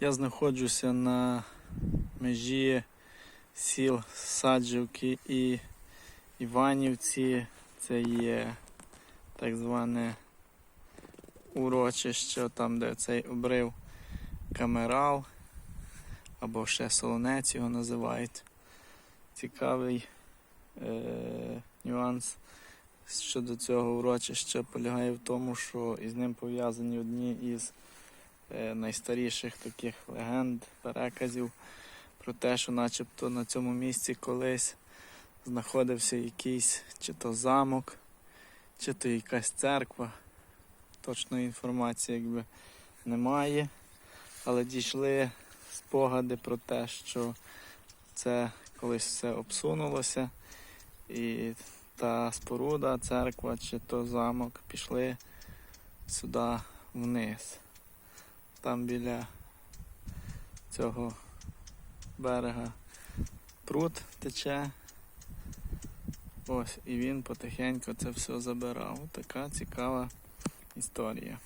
Я знаходжуся на межі сіл Саджівки і Іванівці. Це є так зване урочище, там де цей обрив камерал, або ще солонець його називають. Цікавий е- нюанс щодо цього урочища полягає в тому, що із ним пов'язані одні із найстаріших таких легенд, переказів про те, що начебто на цьому місці колись знаходився якийсь чи то замок, чи то якась церква. Точної інформації якби немає. Але дійшли спогади про те, що це колись все обсунулося. І та споруда, церква чи то замок пішли сюди вниз. Там біля цього берега пруд тече. Ось, і він потихеньку це все забирав. Така цікава історія.